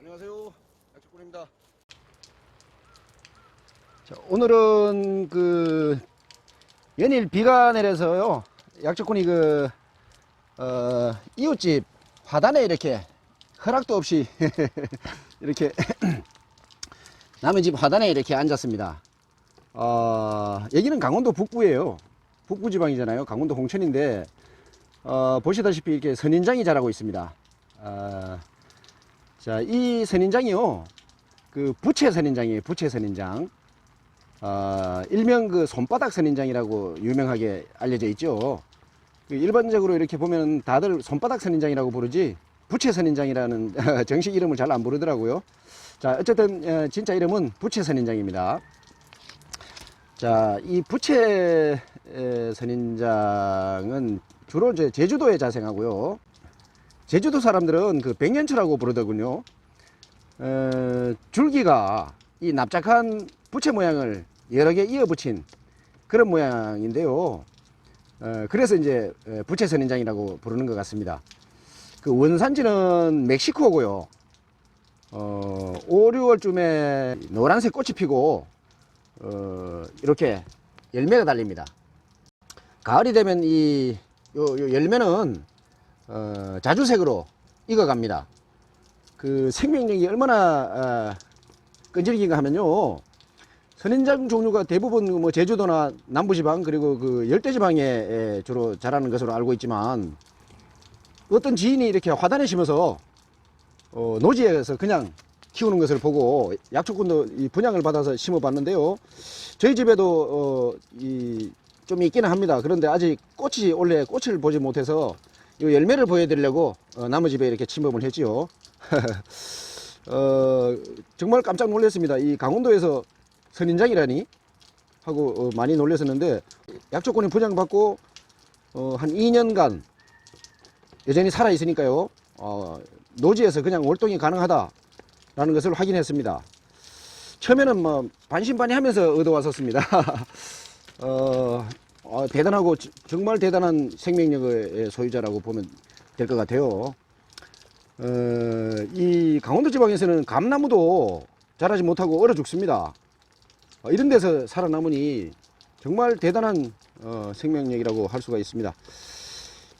안녕하세요. 약초꾼입니다. 자, 오늘은 그 연일 비가 내려서요. 약초꾼이 그 어, 이웃집 화단에 이렇게 허락도 없이 이렇게 남의 집 화단에 이렇게 앉았습니다. 어, 여기는 강원도 북부예요. 북부 지방이잖아요. 강원도 홍천인데 어, 보시다시피 이렇게 선인장이 자라고 있습니다. 어, 자, 이 선인장이요. 그 부채 선인장이에요. 부채 선인장. 어, 일명 그 손바닥 선인장이라고 유명하게 알려져 있죠. 그 일반적으로 이렇게 보면 다들 손바닥 선인장이라고 부르지 부채 선인장이라는 정식 이름을 잘 안 부르더라고요. 자, 어쨌든 어, 진짜 이름은 부채 선인장입니다. 자, 이 부채 에, 선인장은 주로 이제 제주도에 자생하고요. 제주도 사람들은 그 백년초라고 부르더군요. 어, 줄기가 이 납작한 부채 모양을 여러 개 이어 붙인 그런 모양인데요. 어, 그래서 이제 어, 부채 선인장이라고 부르는 것 같습니다. 그 원산지는 멕시코고요. 어, 5, 6월쯤에 노란색 꽃이 피고 어, 이렇게 열매가 달립니다. 가을이 되면 이 요, 요 열매는 어, 자주색으로 익어갑니다. 그 생명력이 얼마나 어, 끈질긴가 하면요. 선인장 종류가 대부분 뭐 제주도나 남부지방 그리고 그 열대지방에 에, 주로 자라는 것으로 알고 있지만 어떤 지인이 이렇게 화단에 심어서 어, 노지에서 그냥 키우는 것을 보고 약초꾼도 이 분양을 받아서 심어 봤는데요. 저희 집에도 어, 이, 좀 있기는 합니다. 그런데 아직 꽃이 원래 꽃을 보지 못해서 이 열매를 보여드리려고 어, 나무 집에 이렇게 침범을 했지요. 어, 정말 깜짝 놀랐습니다. 이 강원도에서 선인장이라니 하고 어, 많이 놀랐었는데 약초권이 분양받고 어, 한 2년간 여전히 살아 있으니까요. 어, 노지에서 그냥 월동이 가능하다라는 것을 확인했습니다. 처음에는 뭐 반신반의하면서 얻어왔었습니다. 어, 어, 대단하고 지- 정말 대단한 생명력의 소유자라고 보면 될 것 같아요. 어, 이 강원도 지방에서는 감나무도 자라지 못하고 얼어 죽습니다. 어, 이런 데서 살아남으니 정말 대단한 어, 생명력이라고 할 수가 있습니다.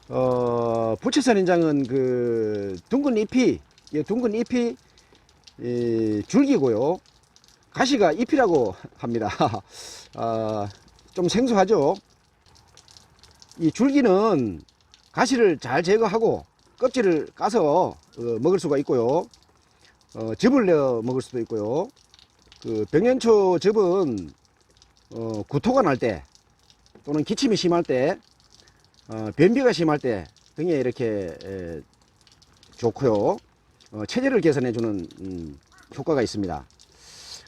어, 부채선인장은 그 둥근 잎이 예, 둥근 잎이 이, 줄기고요. 가시가 잎이라고 합니다. 아, 좀 생소하죠. 이 줄기는 가시를 잘 제거하고 껍질을 까서 어, 먹을 수가 있고요. 어, 즙을 내어 먹을 수도 있고요. 그 백년초 즙은 어, 구토가 날 때 또는 기침이 심할 때 어, 변비가 심할 때 등에 이렇게 에, 좋고요. 어, 체질을 개선해주는 음, 효과가 있습니다.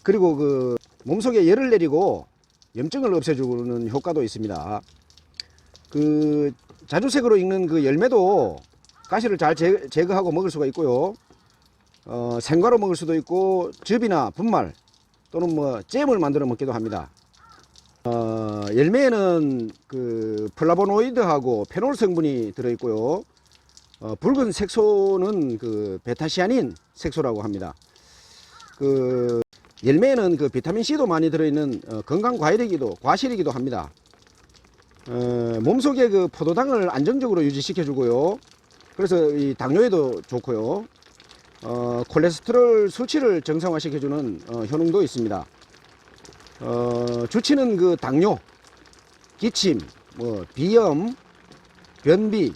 그리고 그 몸속에 열을 내리고 염증을 없애주는 효과도 있습니다. 그 자주색으로 익는 그 열매도 가시를 잘 제, 제거하고 먹을 수가 있고요. 어, 생과로 먹을 수도 있고 즙이나 분말 또는 뭐 잼을 만들어 먹기도 합니다. 어, 열매에는 그 플라보노이드하고 페놀 성분이 들어 있고요. 어, 붉은 색소는 그 베타시아닌 색소라고 합니다. 그 열매에는 그 비타민 C도 많이 들어있는 어, 건강 과일이기도 과실이기도 합니다. 어, 몸속에 그 포도당을 안정적으로 유지시켜 주고요. 그래서 이 당뇨에도 좋고요. 어, 콜레스테롤 수치를 정상화시켜 주는 어, 효능도 있습니다. 어, 주치는 그 당뇨, 기침, 뭐 비염, 변비,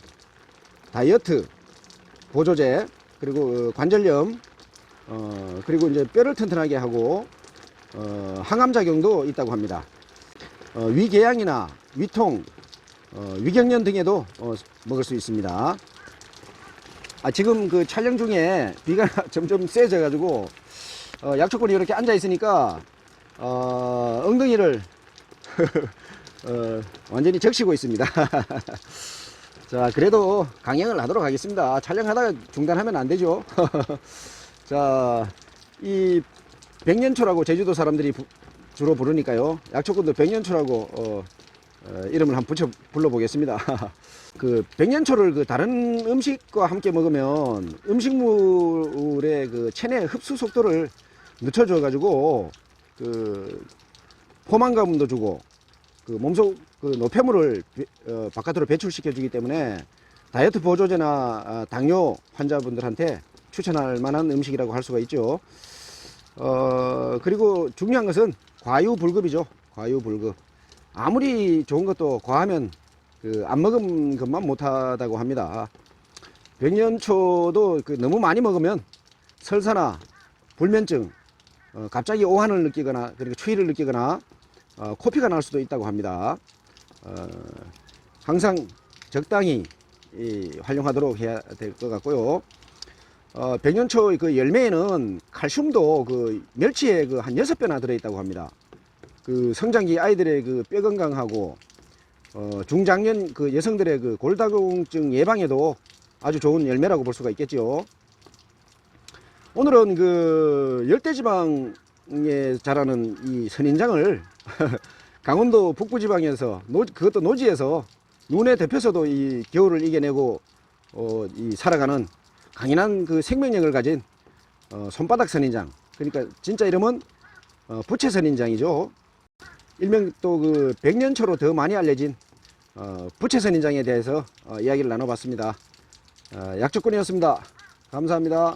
다이어트, 보조제, 그리고 어, 관절염, 어, 그리고 이제 뼈를 튼튼하게 하고 어, 항암 작용도 있다고 합니다. 어, 위궤양이나 위통, 어, 위경련 등에도 어, 먹을 수 있습니다. 아, 지금 그 촬영 중에 비가 점점 세져 가지고 어, 약초꾼이 이렇게 앉아 있으니까 어, 엉덩이를 어, 완전히 적시고 있습니다. 자, 그래도 강행을 하도록 하겠습니다. 촬영하다가 중단하면 안 되죠. 자, 이 백년초라고 제주도 사람들이 부- 주로 부르니까요. 약초꾼도 백년초라고 어, 어, 이름을 한번 붙여 불러보겠습니다. 그 백년초를 그 다른 음식과 함께 먹으면 음식물의 그 체내 흡수 속도를 늦춰줘 가지고 그 포만감도 주고 그 몸속 그 노폐물을 배- 어, 바깥으로 배출시켜 주기 때문에 다이어트 보조제나 아, 당뇨 환자분들한테 추천할 만한 음식이라고 할 수가 있죠. 어, 그리고 중요한 것은 과유불급이죠. 과유불급. 아무리 좋은 것도 과하면 그 안 먹은 것만 못하다고 합니다. 백년초도 그 너무 많이 먹으면 설사나 불면증, 어, 갑자기 오한을 느끼거나 그리고 추위를 느끼거나 어, 코피가 날 수도 있다고 합니다. 어, 항상 적당히 이, 활용하도록 해야 될 것 같고요. 어, 백년초 그 열매에는 칼슘도 그 멸치에 그 한 여섯 배나 들어있다고 합니다. 그 성장기 아이들의 그 뼈 건강하고 어, 중장년 그 여성들의 그 골다공증 예방에도 아주 좋은 열매라고 볼 수가 있겠죠. 오늘은 그 열대지방에 자라는 이 선인장을 강원도 북부지방에서 노, 그것도 노지에서 눈에 대표서도 이 겨울을 이겨내고 어, 이 살아가는 강인한 그 생명력을 가진 어, 손바닥 선인장 그러니까 진짜 이름은 어, 부채 선인장이죠. 일명 또 그 백년초로 더 많이 알려진 어, 부채 선인장에 대해서 어, 이야기를 나눠봤습니다. 어, 약조건이었습니다. 감사합니다.